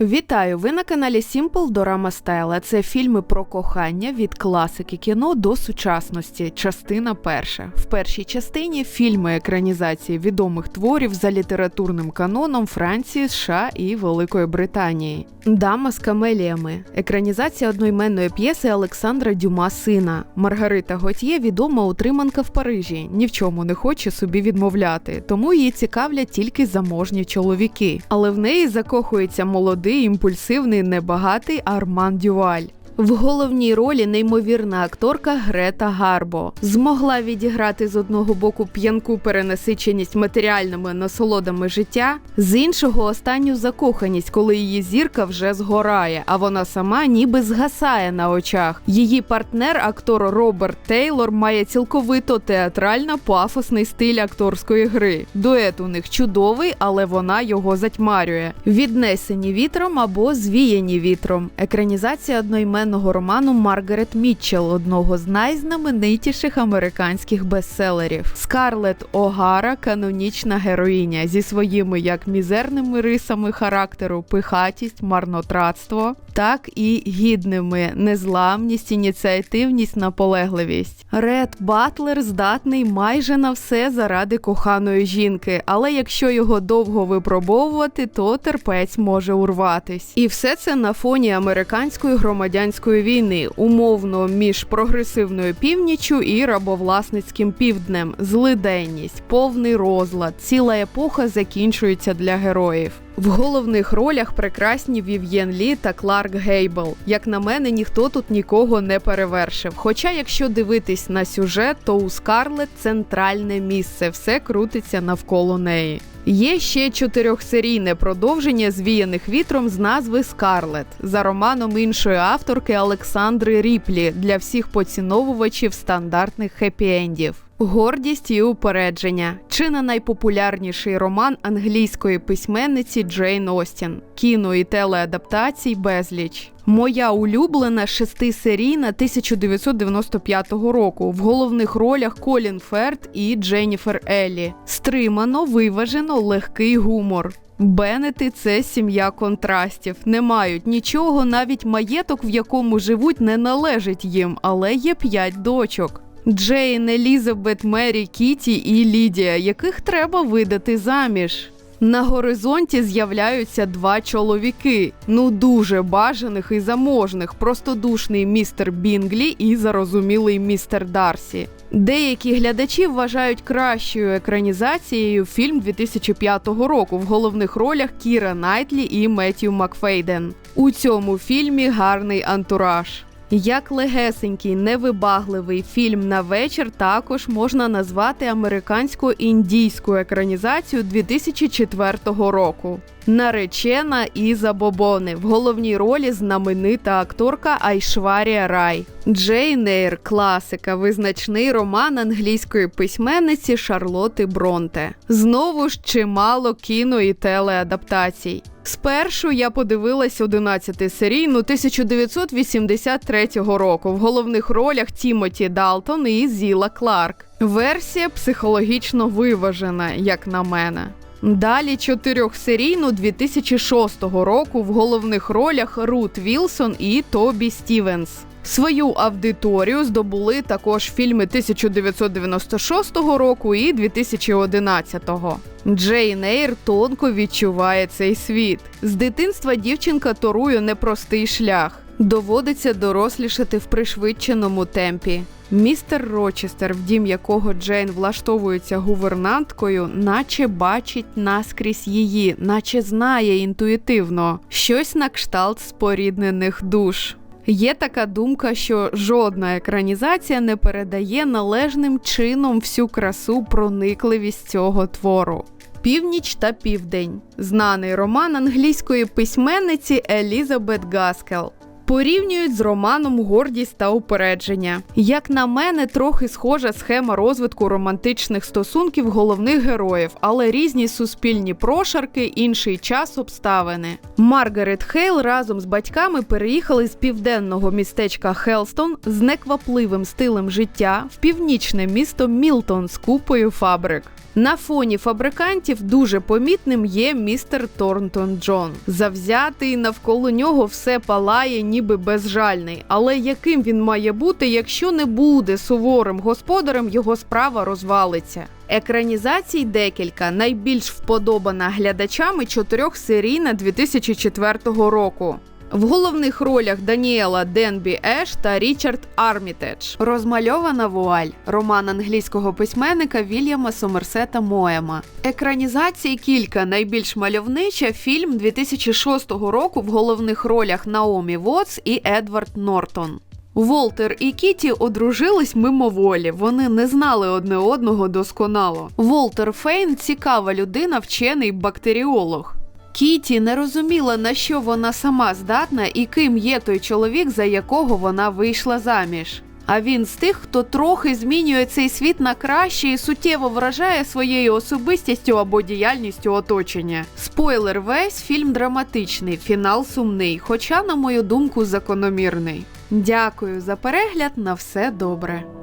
Вітаю! Ви на каналі Simple Dorama Style. Це фільми про кохання від класики кіно до сучасності. Частина перша. В першій частині фільми екранізації відомих творів за літературним каноном Франції, США і Великої Британії. Дама з камеліями. Екранізація одноіменної п'єси Олександра Дюма сина. Маргарита Готьє відома утриманка в Парижі. Ні в чому не хоче собі відмовляти, тому її цікавлять тільки заможні чоловіки. Але в неї закохується молодий, імпульсивний, небагатий Арман Дюваль. В головній ролі неймовірна акторка Грета Гарбо змогла відіграти з одного боку п'янку перенасиченість матеріальними насолодами життя, з іншого останню закоханість, коли її зірка вже згорає, а вона сама ніби згасає на очах. Її партнер, актор Роберт Тейлор, має цілковито театрально пафосний стиль акторської гри. Дует у них чудовий, але вона його затьмарює. Віднесені вітром або звіяні вітром. Екранізація одноіменної одноіменного роману Маргарет Мітчелл, одного з найзнаменитіших американських бестселерів. Скарлет Огара канонічна героїня зі своїми як мізерними рисами характеру, пихатість, марнотратство, так і гідними незламність, ініціативність, наполегливість. Ред Батлер здатний майже на все заради коханої жінки, але якщо його довго випробовувати, то терпець може урватись. І все це на фоні американської громадянської війни, умовно між прогресивною північчю і рабовласницьким півднем, злиденність, повний розлад, ціла епоха закінчується для героїв. В головних ролях прекрасні Вів'єн Лі та Кларк Гейбл. Як на мене, ніхто тут нікого не перевершив. Хоча, якщо дивитись на сюжет, то у Скарлет центральне місце, все крутиться навколо неї. Є ще чотирьохсерійне продовження звіяних вітром з назви Скарлет за романом іншої авторки Олександри Ріплі для всіх поціновувачів стандартних хеппі-ендів. Гордість і упередження чи не найпопулярніший роман англійської письменниці Джейн Остін, кіно і телеадаптацій безліч. Моя улюблена шестисерійна 1995 року. В головних ролях Колін Ферт і Дженніфер Еллі. Стримано, виважено, легкий гумор. Бенети це сім'я контрастів. Не мають нічого, навіть маєток, в якому живуть, не належить їм, але є п'ять дочок. Джейн, Елізабет, Мері, Кіті і Лідія, яких треба видати заміж. На горизонті з'являються два чоловіки, ну дуже бажаних і заможних, простодушний містер Бінглі і зарозумілий містер Дарсі. Деякі глядачі вважають кращою екранізацією фільм 2005 року в головних ролях Кіра Найтлі і Меттью Макфейден. У цьому фільмі гарний антураж. Як легесенький, невибагливий фільм на вечір також можна назвати американську індійську екранізацію 2004 року. Наречена і забобони в головній ролі знаменита акторка Айшварія Рай. Джейн Ейр – класика, визначний роман англійської письменниці Шарлоти Бронте. Знову ж чимало кіно і телеадаптацій. Спершу я подивилась 11 серійну 1983 року в головних ролях Тімоті Далтон і Зіла Кларк. Версія психологічно виважена, як на мене. Далі чотирьохсерійну 2006 року в головних ролях Рут Вілсон і Тобі Стівенс. Свою аудиторію здобули також фільми 1996 року і 2011-го. Джейн Ейр тонко відчуває цей світ. З дитинства дівчинка торує непростий шлях. Доводиться дорослішати в пришвидшеному темпі. Містер Рочестер, в дім якого Джейн влаштовується гувернанткою, наче бачить наскрізь її, наче знає інтуїтивно щось на кшталт споріднених душ. Є така думка, що жодна екранізація не передає належним чином всю красу проникливість цього твору. Північ та південь знаний роман англійської письменниці Елізабет Гаскел. Порівнюють з романом Гордість та упередження. Як на мене, трохи схожа схема розвитку романтичних стосунків головних героїв, але різні суспільні прошарки, інший час обставини. Маргарет Хейл разом з батьками переїхали з південного містечка Хелстон з неквапливим стилем життя в північне місто Мілтон з купою фабрик. На фоні фабрикантів дуже помітним є містер Торнтон Джон. Завзятий навколо нього все палає, ніби безжальний. Але яким він має бути, якщо не буде суворим господарем, його справа розвалиться. Екранізацій декілька. Найбільш вподобана глядачами чотирьохсерійна 2004 року. В головних ролях Даніела Денбі Еш та Річард Армітедж. Розмальована вуаль. Роман англійського письменника Вільяма Сомерсета Моема. Екранізацій кілька. Найбільш мальовнича фільм 2006 року в головних ролях Наомі Вотс і Едвард Нортон. Волтер і Кіті одружились мимоволі. Вони не знали одне одного досконало. Волтер Фейн цікава людина, вчений бактеріолог. Кіті не розуміла, на що вона сама здатна і ким є той чоловік, за якого вона вийшла заміж. А він з тих, хто трохи змінює цей світ на краще і суттєво вражає своєю особистістю або діяльністю оточення. Спойлер, весь фільм драматичний, фінал сумний, хоча, на мою думку, закономірний. Дякую за перегляд. На все добре.